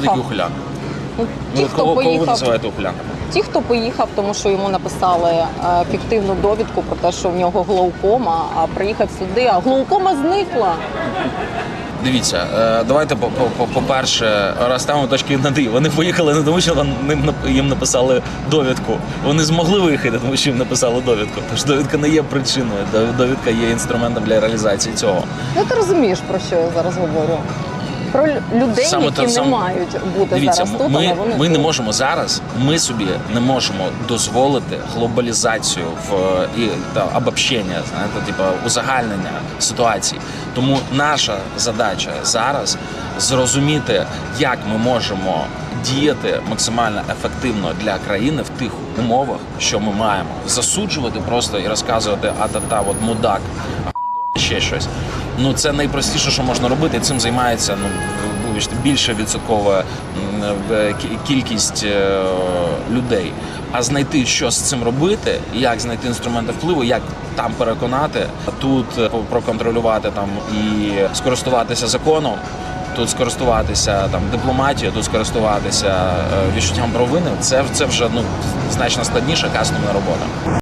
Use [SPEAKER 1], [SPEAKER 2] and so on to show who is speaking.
[SPEAKER 1] хто такі ухиляни?
[SPEAKER 2] Ну, ті,
[SPEAKER 1] Ну,
[SPEAKER 2] хто
[SPEAKER 1] кого, кого ви
[SPEAKER 2] поїхав,
[SPEAKER 1] називаєте ухилянами?
[SPEAKER 2] ті, хто поїхав, тому що йому написали е, фіктивну довідку про те, що в нього глаукома, а приїхав сюди, а глаукома зникла.
[SPEAKER 1] Дивіться, е, давайте по- по- по- по-перше, розставимо точки над «і». Вони поїхали не тому, що ним нап- їм написали довідку. Вони змогли виїхати, тому що їм написали довідку. Тож довідка не є причиною. дов- Довідка є інструментом для реалізації цього.
[SPEAKER 2] Ну ти розумієш, про що я зараз говорю? Про людей,
[SPEAKER 1] Саме
[SPEAKER 2] які не
[SPEAKER 1] саме.
[SPEAKER 2] мають бути
[SPEAKER 1] Дивіться,
[SPEAKER 2] зараз тут,
[SPEAKER 1] ми,
[SPEAKER 2] вони
[SPEAKER 1] ми не можемо зараз. Ми собі не можемо дозволити глобалізацію в і та обобщення, знаєте, типу узагальнення ситуації. Тому наша задача зараз зрозуміти, як ми можемо діяти максимально ефективно для країни в тих умовах, що ми маємо. Засуджувати просто і розказувати, а та та от мудак, а ще щось. Ну це найпростіше, що можна робити. Цим займається ну більша відсоткова кі- кількість е, людей. А знайти, що з цим робити, як знайти інструменти впливу, як там переконати, тут е, проконтролювати там і скористуватися законом. Тут скористуватися там дипломатією, тут скористуватися е, відчуттям провини. Це це вже ну значно складніша кастомна робота.